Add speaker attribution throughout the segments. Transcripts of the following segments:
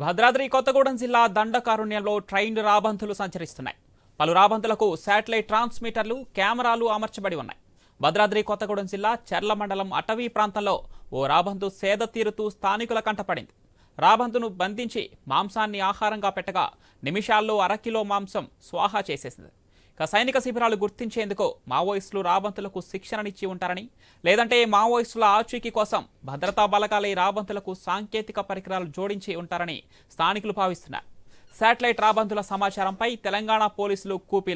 Speaker 1: భద్రాద్రి కొత్తగూడెం జిల్లా దండకారుణ్యంలో ట్రైన్ రాబంతులు సంచరిస్తున్నాయి. పలు రాబంతులకు శాటిలైట్ ట్రాన్స్మిటర్లు కెమెరాలు అమర్చబడి ఉన్నాయి. భద్రాద్రి కొత్తగూడెం జిల్లా చెర్ల మండలం అటవీ ప్రాంతంలో ఓ రాబంతు సేద తీరుతూ స్థానికుల కంటపడింది రాబంతును బంధించి మాంసాన్ని ఆహారంగా పెట్టగా నిమిషాల్లో అరకిలో మాంసం స్వాహా చేసేసింది. సైనిక శిబిరాలు గుర్తించేందుకు మావోయిస్టులు రాబంతులకు శిక్షణనిచ్చి ఉంటారని లేదంటే మావోయిస్టుల ఆచూకీ కోసం భద్రతా బలగాలే రాబంతులకు సాంకేతిక పరికరాలు జోడించి ఉంటారని స్థానికులు భావిస్తున్నారు. శాటిలైట్ రాబంతుల సమాచారంపై తెలంగాణ పోలీసులు కూపీ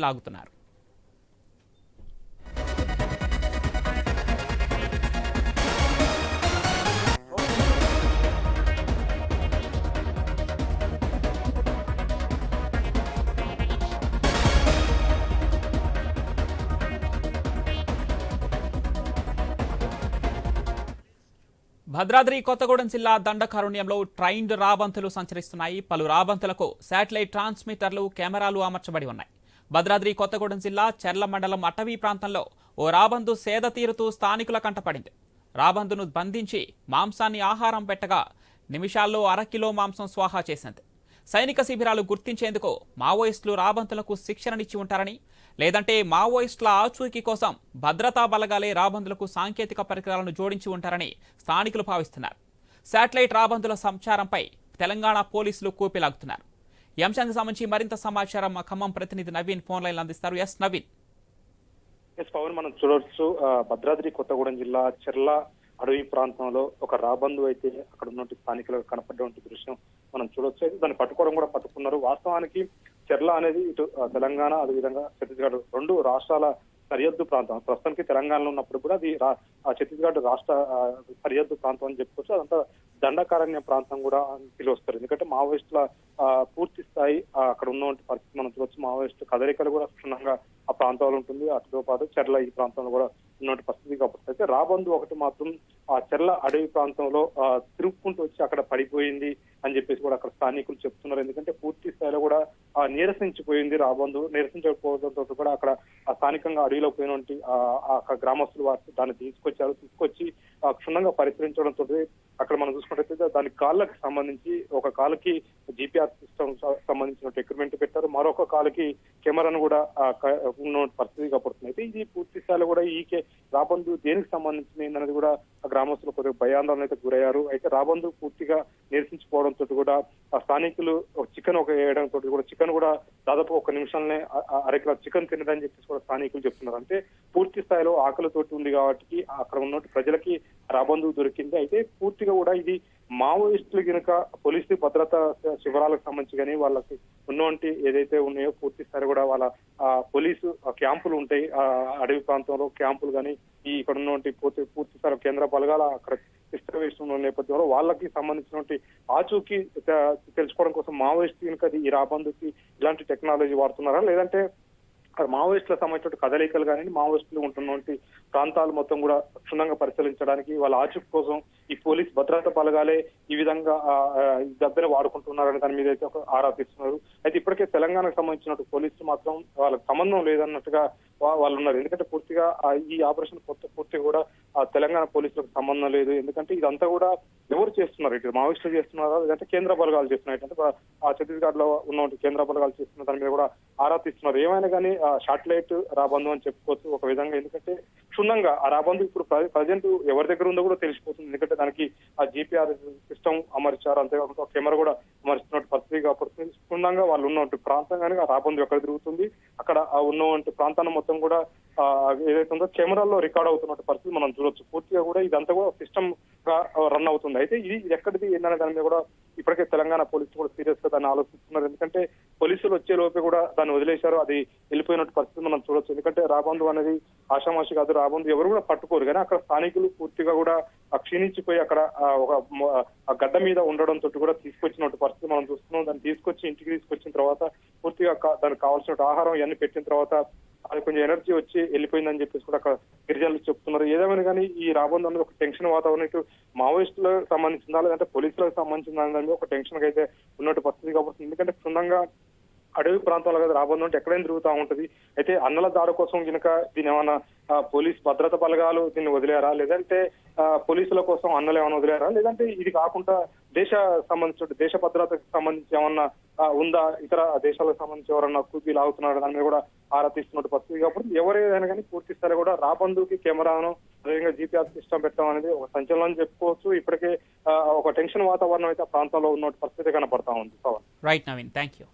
Speaker 1: భద్రాద్రి కొత్తగూడెం జిల్లా దండకారుణ్యంలో ట్రైన్డ్ రాబంతులు సంచరిస్తున్నాయి. పలు రాబంతులకు శాటిలైట్ ట్రాన్స్మిటర్లు కెమెరాలు అమర్చబడి ఉన్నాయి. భద్రాద్రి కొత్తగూడెం జిల్లా చెర్ల మండలం అటవీ ప్రాంతంలో ఓ రాబందు సేద తీరుతూ స్థానికుల కంటపడింది రాబందును బంధించి మాంసాన్ని ఆహారం పెట్టగా నిమిషాల్లో అరకిలో మాంసం స్వాహా చేసింది. సైనిక శిబిరాలు గుర్తించేందుకు మావోయిస్టులు రాబంతులకు శిక్షణనిచ్చి ఉంటారని లేదంటే మావోయిస్టుల ఆచూకీ కోసం భద్రతా బలగాలే రాబందులకు సాంకేతిక పరికరాలను జోడించి ఉంటారని స్థానికులు భావిస్తున్నారు. శాటిలైట్ రాబందుల సంచారంపై తెలంగాణ పోలీసులు కూపిలాగుతున్నారు. ఈ అంశానికి సంబంధించి మరింత సమాచారం మా ఖమ్మం ప్రతినిధి నవీన్ ఫోన్ లైన్ అందిస్తారు. ఎస్ నవీన్.
Speaker 2: ఎస్ పవన్ మనం చూడవచ్చు భద్రాద్రి కొత్తగూడెం జిల్లా చెర్ల అడవి ప్రాంతంలో ఒక రాబందు అయితే అక్కడ ఉన్నటువంటి స్థానికులకు కనపడ్డ దృశ్యం మనం చూడవచ్చు దాన్ని పట్టుకోవడం కూడా పట్టుకున్నారు. వాస్తవానికి చెర్ల అనేది ఇటు తెలంగాణ అదేవిధంగా ఛత్తీస్గఢ్ రెండు రాష్ట్రాల సరిహద్దు ప్రాంతం. ప్రస్తుతానికి తెలంగాణలో ఉన్నప్పుడు కూడా అది రా- ఆ ఛత్తీస్గఢ్ రాష్ట్ర సరిహద్దు ప్రాంతం అని చెప్పుకోవచ్చు. అదంతా దండకారణ్య ప్రాంతం కూడా పిలుస్తారు. ఎందుకంటే మావోయిస్టుల పూర్తి స్థాయి అక్కడ ఉన్నటువంటి పరిస్థితి మనం చూడవచ్చు మావోయిస్టు కదలికలు కూడా క్షుణ్ణంగా ఆ ప్రాంతంలో ఉంటుంది. అటుతో పాటు చెర్ల ఈ ప్రాంతంలో కూడా ఉన్నటువంటి పరిస్థితి కాబట్టి అయితే రాబందు ఒకటి మాత్రం ఆ చెర్ల అడవి ప్రాంతంలో తిరుక్కుంటూ వచ్చి అక్కడ పడిపోయింది అని చెప్పేసి కూడా అక్కడ స్థానికులు చెప్తున్నారు. ఎందుకంటే పూర్తి స్థాయిలో కూడా ఆ నీరసించిపోయింది రాబందు. నీరసించకపోవడంతో కూడా అక్కడ ఆ స్థానికంగా అడవిలో పోయినటువంటి ఆ అక్కడ గ్రామస్తులు వారు దాన్ని తీసుకొచ్చారు. తీసుకొచ్చి క్షుణ్ణంగా పరిశీలించడంతో అక్కడ మనం చూసుకున్నట్లయితే దాని కాళ్ళకి సంబంధించి ఒక కాలుకి జీపీఆర్ సిస్టమ్ సంబంధించిన ఎక్విప్మెంట్ పెట్టారు. మరొక కాలుకి కెమెరాను కూడా ఉన్న పరిస్థితి పడుతుంది అయితే ఇది పూర్తి స్థాయిలో కూడా ఈ రాబందు దేనికి సంబంధించింది అనేది కూడా గ్రామస్తులు కొద్దిగా భయాందోళన అయితే గురయ్యారు. అయితే రాబందు పూర్తిగా నిరసించిపోవడంతో కూడా ఆ స్థానికులు చికెన్ ఒక వేయడం తోటి కూడా చికెన్ కూడా దాదాపు ఒక నిమిషంలోనే అరకిలో చికెన్ తినదని చెప్పేసి కూడా స్థానికులు చెప్తున్నారు. అంటే పూర్తి స్థాయిలో ఆకలితోటి ఉంది కాబట్టి అక్కడ ఉన్న ప్రజలకి రాబందుకు దొరికింది. అయితే పూర్తిగా కూడా ఇది మావోయిస్టులు కనుక పోలీసు భద్రతా శిబిరాలకు సంబంధించి కానీ వాళ్ళకి ఉన్నటువంటి ఏదైతే ఉన్నాయో పూర్తి స్థాయి కూడా వాళ్ళ పోలీసు ఆ, క్యాంపులు ఉంటాయి. ఆ, అడవి ప్రాంతంలో క్యాంపులు కానీ ఈ ఇక్కడ ఉన్నటువంటి పూర్తి పూర్తి స్థాయి కేంద్ర బలగాల అక్కడ విస్తరవేస్తున్న నేపథ్యంలో వాళ్ళకి సంబంధించినటువంటి ఆచూకీ తెలుసుకోవడం కోసం మావోయిస్టు కనుక అది ఈ రాబందుకి ఇలాంటి టెక్నాలజీ వాడుతున్నారా? లేదంటే అక్కడ మావోయిస్టుల సంబంధించిన కదలికలు కానీ మావోయిస్టులు ఉంటున్నటువంటి ప్రాంతాలు మొత్తం కూడా క్షుణ్ణంగా పరిశీలించడానికి వాళ్ళ ఆచూకు కోసం ఈ పోలీస్ భద్రత బలగాలే ఈ విధంగా ఆ, దెబ్బని వాడుకుంటున్నారని దాని మీద అయితే ఒక ఆరా తీస్తున్నారు అయితే ఇప్పటికే తెలంగాణకు సంబంధించిన పోలీసులు మాత్రం వాళ్ళకి సంబంధం లేదన్నట్టుగా వాళ్ళు ఉన్నారు ఎందుకంటే పూర్తిగా ఈ ఆపరేషన్ కొత్త పూర్తి కూడా ఆ తెలంగాణ పోలీసులకు సంబంధం లేదు. ఎందుకంటే ఇదంతా కూడా ఎవరు చేస్తున్నారు? ఇటు మావోయిస్టులు చేస్తున్నారా? లేదంటే కేంద్ర బలగాలు చేస్తున్నారు? అంటే ఆ ఛత్తీస్గఢ్లో ఉన్న కేంద్ర బలగాలు చేస్తున్న దాని మీద కూడా ఆరా తీస్తున్నారు. ఏమైనా కానీ ఆ శాటిలైట్ రాబందు అని చెప్పుకోవచ్చు ఒక విధంగా. ఎందుకంటే క్షుణ్ణంగా ఆ రాబందు ఇప్పుడు ప్రజెంట్ ఎవరి దగ్గర ఉందో కూడా తెలిసిపోతుంది. ఎందుకంటే దానికి ఆ జీపీఆర్ సిస్టమ్ అమర్చారు. అంతేకాకుండా కెమెరా కూడా అమర్చినట్టు పరిస్థితి కాబట్టి క్షుణ్ణంగా వాళ్ళు ఉన్నటువంటి ప్రాంతం కానీ ఆ రాబందు ఎక్కడ తిరుగుతుంది. అక్కడ ఆ ఉన్నటువంటి ప్రాంతాన్ని మొత్తం కూడా ఏదైతే ఉందో కెమెరాల్లో రికార్డ్ అవుతున్నట్టు పరిస్థితి మనం చూడొచ్చు. పూర్తిగా కూడా ఇదంతా కూడా సిస్టమ్గా రన్ అవుతుంది. అయితే ఇది ఎక్కడిది ఏంటనే దాని మీద కూడా ఇప్పటికే తెలంగాణ పోలీసులు కూడా సీరియస్గా దాన్ని ఆలోచిస్తున్నారు. ఎందుకంటే పోలీసులు వచ్చే లోపే కూడా దాన్ని వదిలేశారు. అది వెళ్ళిపోయినట్టు పరిస్థితి మనం చూడొచ్చు. ఎందుకంటే రాబందు అనేది ఆషామాషి కాదు రాబందు ఎవరు కూడా పట్టుకోరు. కానీ అక్కడ స్థానికులు పూర్తిగా కూడా క్షీణించిపోయి అక్కడ ఒక ఆ గడ్డ మీద ఉండడం తోటి కూడా తీసుకొచ్చినట్టు పరిస్థితి మనం చూస్తున్నాం. దాన్ని తీసుకొచ్చి ఇంటికి తీసుకొచ్చిన తర్వాత పూర్తిగా దానికి కావాల్సిన ఆహారం ఇవన్నీ పెట్టిన తర్వాత అది కొంచెం ఎనర్జీ వచ్చి వెళ్ళిపోయిందని చెప్పేసి కూడా అక్కడ గిరిజనులు చెప్తున్నారు. ఏదేమైనా కానీ ఈ రాబందు అనేది ఒక టెన్షన్ వాతావరణం ఇటు మావోయిస్టులకు సంబంధించిందా? లేదంటే పోలీసులకు సంబంధించిందా? దాని ఒక టెన్షన్ అయితే ఉన్నట్టు పరిస్థితి కాబట్టి ఎందుకంటే క్షుణ్ణంగా అడవి ప్రాంతంలో కదా రాబోతుంటే ఉంటే ఎక్కడైనా తిరుగుతూ ఉంటది. అయితే అన్నల దారు కోసం కనుక దీని ఏమైనా పోలీస్ భద్రత బలగాలు దీన్ని వదిలేరా? లేదంటే పోలీసుల కోసం అన్నలు ఏమైనా వదిలేరా? లేదంటే ఇది కాకుండా దేశ సంబంధించిన దేశ భద్రతకు సంబంధించి ఏమన్నా ఉందా? ఇతర దేశాలకు సంబంధించి ఎవరన్నా కూపీలు లాగుతున్నారా దాని మీద కూడా ఆరా తీస్తున్నట్టు పరిస్థితి. కాబట్టి ఎవరైనా కానీ పూర్తి స్థాయిలో కూడా రాబందుకి కెమెరాను అదేవిధంగా జీపీఆర్ సిస్టమ్ పెట్టడం అనేది ఒక సంచలనం చెప్పుకోవచ్చు. ఇప్పటికే ఆ, ఒక టెన్షన్ వాతావరణం అయితే ఆ ప్రాంతంలో ఉన్న పరిస్థితి కనపడతా ఉంది. Pavan.
Speaker 1: Right Naveen thank you